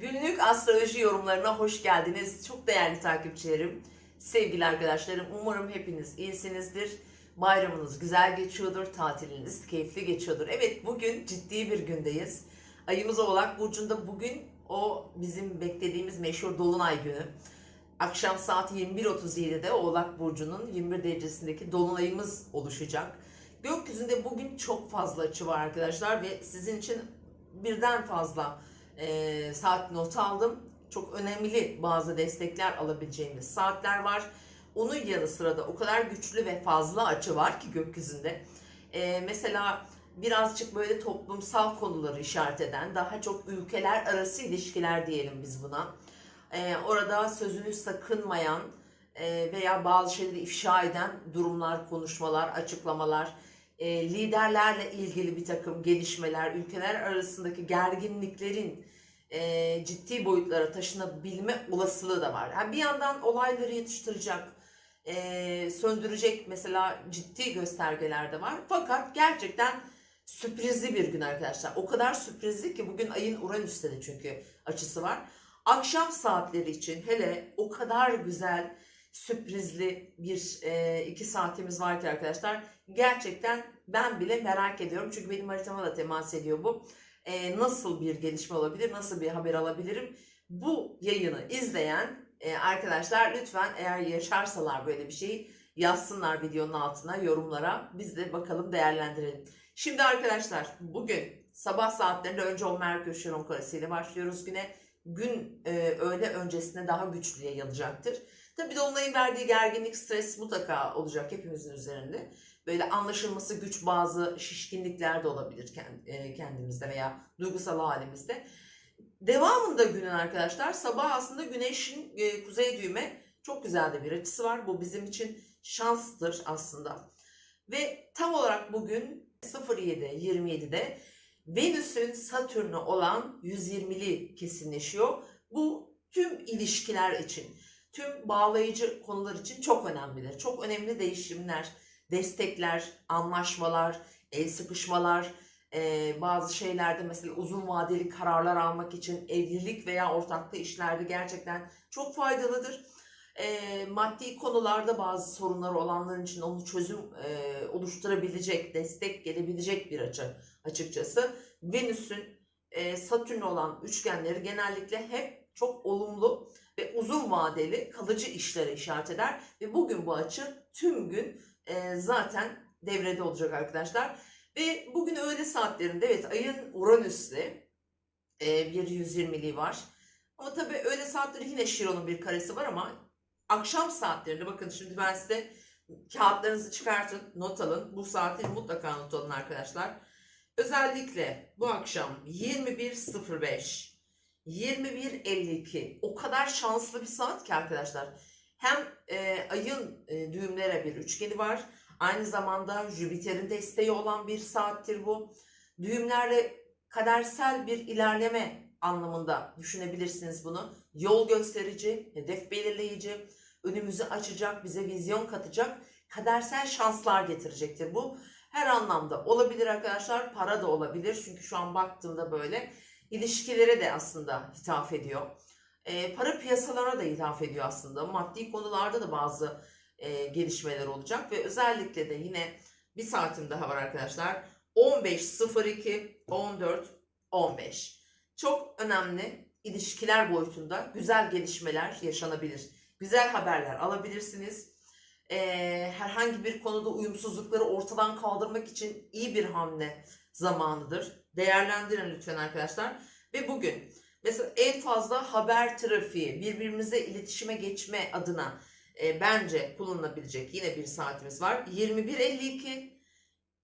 Günlük astroloji yorumlarına hoş geldiniz. Çok değerli takipçilerim, sevgili arkadaşlarım. Umarım hepiniz iyisinizdir. Bayramınız güzel geçiyordur, tatiliniz keyifli geçiyordur. Evet bugün ciddi bir gündeyiz. Ayımız Oğlak Burcu'nda bugün o bizim beklediğimiz meşhur Dolunay günü. Akşam saat 21.37'de Oğlak Burcu'nun 21 derecesindeki Dolunayımız oluşacak. Gökyüzünde bugün çok fazla açı var arkadaşlar ve sizin için birden fazla e, saat not aldım. Çok önemli bazı destekler alabileceğimiz saatler var. Onun yanı sıra da o kadar güçlü ve fazla açı var ki gökyüzünde. E, mesela birazcık böyle toplumsal konuları işaret eden, daha çok ülkeler arası ilişkiler diyelim biz buna. E, orada sözünü sakınmayan e, veya bazı şeyleri ifşa eden durumlar, konuşmalar, açıklamalar, e, liderlerle ilgili bir takım gelişmeler, ülkeler arasındaki gerginliklerin e, ciddi boyutlara taşınabilme olasılığı da var. Yani bir yandan olayları yatıştıracak, e, söndürecek mesela ciddi göstergeler de var. Fakat gerçekten sürprizli bir gün arkadaşlar. O kadar sürprizli ki bugün ayın Uranüs'te de çünkü açısı var. Akşam saatleri için hele o kadar güzel sürprizli bir e, iki saatimiz var ki arkadaşlar. Gerçekten ben bile merak ediyorum. Çünkü benim haritama da temas ediyor bu. E, nasıl bir gelişme olabilir? Nasıl bir haber alabilirim? Bu yayını izleyen e, arkadaşlar lütfen eğer yaşarsalar böyle bir şeyi yazsınlar videonun altına yorumlara. Biz de bakalım değerlendirelim. Şimdi arkadaşlar bugün sabah saatlerinde önce o Merkür Şiron Karesi ile başlıyoruz güne. Gün e, öğle öncesine daha güçlü yayılacaktır. Tabii Dolunay'ın verdiği gerginlik, stres mutlaka olacak hepimizin üzerinde. Böyle anlaşılması güç bazı şişkinlikler de olabilir kend- kendimizde veya duygusal halimizde. Devamında günün arkadaşlar sabah aslında güneşin e, kuzey düğme çok güzel de bir açısı var. Bu bizim için şanstır aslında. Ve tam olarak bugün 07.27'de Venüs'ün Satürn'e olan 120'li kesinleşiyor. Bu tüm ilişkiler için, tüm bağlayıcı konular için çok önemlidir. Çok önemli değişimler, destekler, anlaşmalar, el sıkışmalar, e, bazı şeylerde mesela uzun vadeli kararlar almak için evlilik veya ortaklı işlerde gerçekten çok faydalıdır. E, maddi konularda bazı sorunları olanların için onu çözüm e, oluşturabilecek, destek gelebilecek bir açı açıkçası. Venüs'ün e, Satürn olan üçgenleri genellikle hep çok olumlu ve uzun vadeli kalıcı işlere işaret eder ve bugün bu açı tüm gün e, zaten devrede olacak arkadaşlar. Ve bugün öğle saatlerinde evet ayın Uranüs'le e, bir 120'liği var. Ama tabii öğle saatleri yine Şiron'un bir karesi var ama akşam saatlerinde bakın şimdi ben size kağıtlarınızı çıkartın, not alın. Bu saati mutlaka not alın arkadaşlar. Özellikle bu akşam 21.05 21.52 o kadar şanslı bir saat ki arkadaşlar. Hem e, ayın e, düğümlere bir üçgeni var. Aynı zamanda Jüpiter'in desteği olan bir saattir bu. Düğümlerle kadersel bir ilerleme anlamında düşünebilirsiniz bunu. Yol gösterici, hedef belirleyici, önümüzü açacak, bize vizyon katacak, kadersel şanslar getirecektir bu. Her anlamda olabilir arkadaşlar. Para da olabilir. Çünkü şu an baktığımda böyle ilişkilere de aslında hitap ediyor. E, para piyasalarına da hitap ediyor aslında. Maddi konularda da bazı e, gelişmeler olacak ve özellikle de yine bir saatim daha var arkadaşlar. 15.02 14 15. Çok önemli ilişkiler boyutunda güzel gelişmeler yaşanabilir. Güzel haberler alabilirsiniz. E, herhangi bir konuda uyumsuzlukları ortadan kaldırmak için iyi bir hamle zamanıdır. Değerlendirin lütfen arkadaşlar. Ve bugün mesela en fazla haber trafiği, birbirimize iletişime geçme adına e, bence kullanılabilecek yine bir saatimiz var. 21.52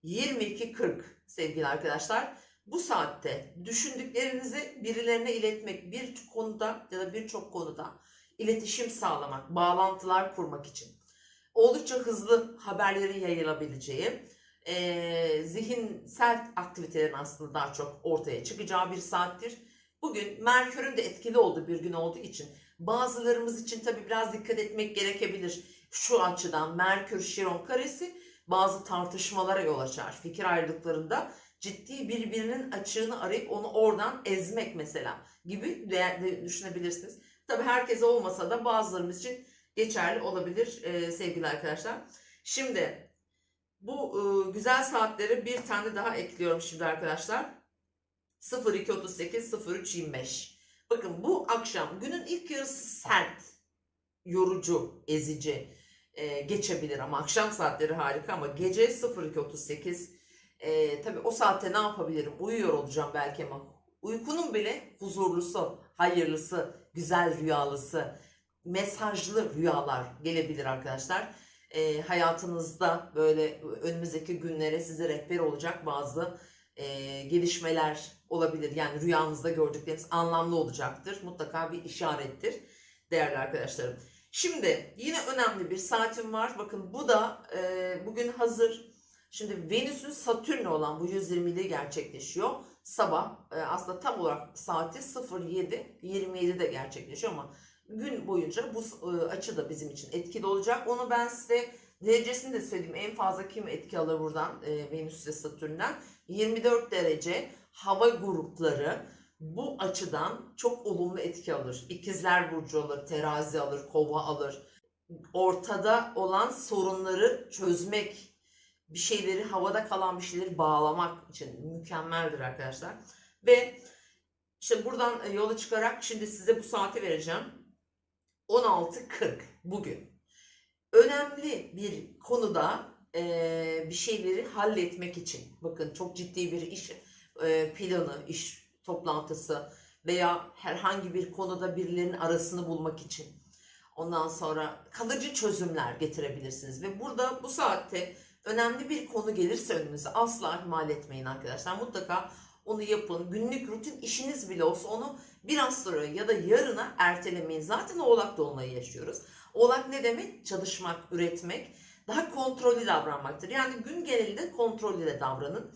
22.40 sevgili arkadaşlar. Bu saatte düşündüklerinizi birilerine iletmek, bir konuda ya da birçok konuda iletişim sağlamak, bağlantılar kurmak için oldukça hızlı haberlerin yayılabileceği, e, zihinsel aktivitelerin aslında daha çok ortaya çıkacağı bir saattir. Bugün Merkür'ün de etkili olduğu bir gün olduğu için bazılarımız için tabii biraz dikkat etmek gerekebilir. Şu açıdan Merkür Şiron karesi bazı tartışmalara yol açar. Fikir ayrılıklarında ciddi birbirinin açığını arayıp onu oradan ezmek mesela gibi düşünebilirsiniz. Tabii herkese olmasa da bazılarımız için geçerli olabilir sevgili arkadaşlar. Şimdi bu e, güzel saatleri bir tane daha ekliyorum şimdi arkadaşlar. 0238 0325. Bakın bu akşam günün ilk yarısı sert, yorucu, ezici e, geçebilir ama akşam saatleri harika ama gece 0238 e, tabii o saatte ne yapabilirim? Uyuyor olacağım belki ama uykunun bile huzurlusu, hayırlısı, güzel rüyalısı, mesajlı rüyalar gelebilir arkadaşlar. E, hayatınızda böyle önümüzdeki günlere size rehber olacak bazı e, gelişmeler olabilir. Yani rüyanızda gördükleriniz anlamlı olacaktır. Mutlaka bir işarettir değerli arkadaşlarım. Şimdi yine önemli bir saatim var. Bakın bu da e, bugün hazır. Şimdi Venüs'ün Satürn'le olan bu 120'de gerçekleşiyor. Sabah e, aslında tam olarak saati 07.27'de gerçekleşiyor ama gün boyunca bu e, açı da bizim için etkili olacak. Onu ben size derecesini de söyleyeyim. En fazla kim etki alır buradan e, Venüs ve Satürn'den? 24 derece hava grupları bu açıdan çok olumlu etki alır. İkizler Burcu alır, terazi alır, kova alır. Ortada olan sorunları çözmek, bir şeyleri havada kalan bir şeyleri bağlamak için mükemmeldir arkadaşlar. Ve işte buradan yola çıkarak şimdi size bu saati vereceğim. 16.40 bugün. Önemli bir konuda eee, bir şeyleri halletmek için. Bakın çok ciddi bir iş eee, planı, iş toplantısı veya herhangi bir konuda birilerinin arasını bulmak için. Ondan sonra kalıcı çözümler getirebilirsiniz. Ve burada bu saatte önemli bir konu gelirse önünüze asla ihmal etmeyin arkadaşlar. Mutlaka onu yapın. Günlük rutin işiniz bile olsa onu biraz sonra ya da yarına ertelemeyin. Zaten oğlak dolunayı yaşıyoruz. Oğlak ne demek? Çalışmak, üretmek, daha kontrollü davranmaktır. Yani gün genelinde kontrollü davranın.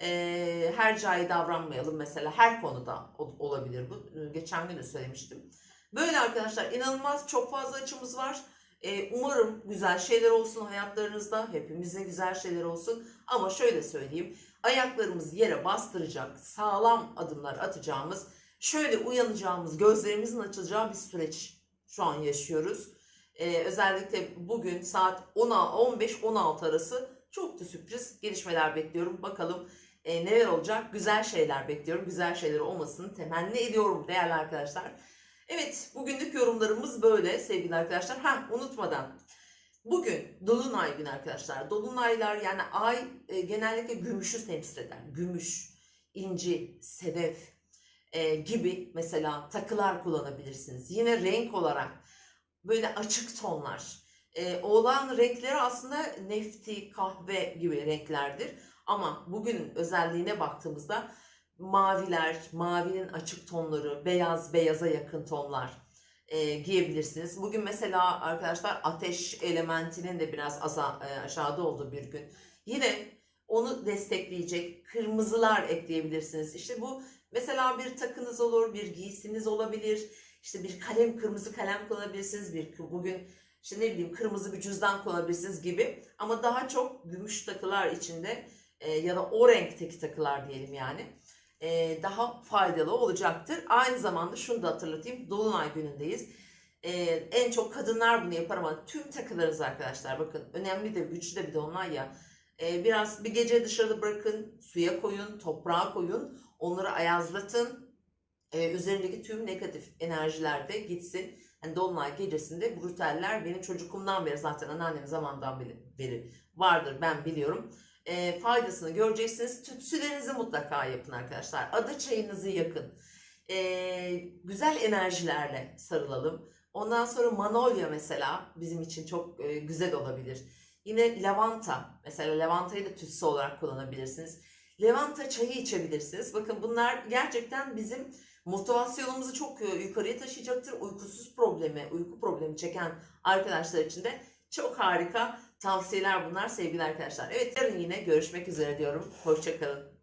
Ee, her cahil davranmayalım mesela her konuda ol- olabilir bu. Ee, Geçen gün de söylemiştim. Böyle arkadaşlar inanılmaz çok fazla açımız var. Ee, umarım güzel şeyler olsun hayatlarınızda. Hepimizin güzel şeyler olsun. Ama şöyle söyleyeyim. Ayaklarımız yere bastıracak, sağlam adımlar atacağımız, şöyle uyanacağımız, gözlerimizin açılacağı bir süreç şu an yaşıyoruz. Ee, özellikle bugün saat 15-16 arası çok da sürpriz gelişmeler bekliyorum. Bakalım e, neler olacak? Güzel şeyler bekliyorum. Güzel şeyler olmasını temenni ediyorum değerli arkadaşlar. Evet bugünlük yorumlarımız böyle sevgili arkadaşlar. Ha unutmadan bugün Dolunay günü arkadaşlar. Dolunaylar yani ay e, genellikle gümüşü temsil eder. Gümüş, inci, sedef e, gibi mesela takılar kullanabilirsiniz. Yine renk olarak böyle açık tonlar. E, oğlan renkleri aslında nefti, kahve gibi renklerdir. Ama bugünün özelliğine baktığımızda maviler, mavinin açık tonları, beyaz, beyaza yakın tonlar e, giyebilirsiniz. Bugün mesela arkadaşlar ateş elementinin de biraz aza, e, aşağıda olduğu bir gün. Yine onu destekleyecek kırmızılar ekleyebilirsiniz. İşte bu mesela bir takınız olur, bir giysiniz olabilir. İşte bir kalem, kırmızı kalem kullanabilirsiniz. Bir bugün işte ne bileyim kırmızı bir cüzdan kullanabilirsiniz gibi. Ama daha çok gümüş takılar içinde e, ya da o renkteki takılar diyelim yani e, daha faydalı olacaktır. Aynı zamanda şunu da hatırlatayım. Dolunay günündeyiz. E, en çok kadınlar bunu yapar ama tüm takılarınız arkadaşlar bakın önemli de güçlü de bir dolunay ya. E, biraz bir gece dışarıda bırakın, suya koyun, toprağa koyun, onları ayazlatın. Üzerindeki tüm negatif enerjiler de gitsin. Yani Dolunay gecesinde bu ritüeller benim çocukluğumdan beri zaten anneannem zamandan beri vardır ben biliyorum e, faydasını göreceksiniz. Tütsülerinizi mutlaka yapın arkadaşlar. Adı çayınızı yakın. E, güzel enerjilerle sarılalım. Ondan sonra manolya mesela bizim için çok e, güzel olabilir. Yine lavanta. Mesela lavantayı da tütsü olarak kullanabilirsiniz. Lavanta çayı içebilirsiniz. Bakın bunlar gerçekten bizim motivasyonumuzu çok e, yukarıya taşıyacaktır. Uykusuz problemi, uyku problemi çeken arkadaşlar için de çok harika tavsiyeler bunlar sevgili arkadaşlar. Evet yarın yine görüşmek üzere diyorum. Hoşçakalın.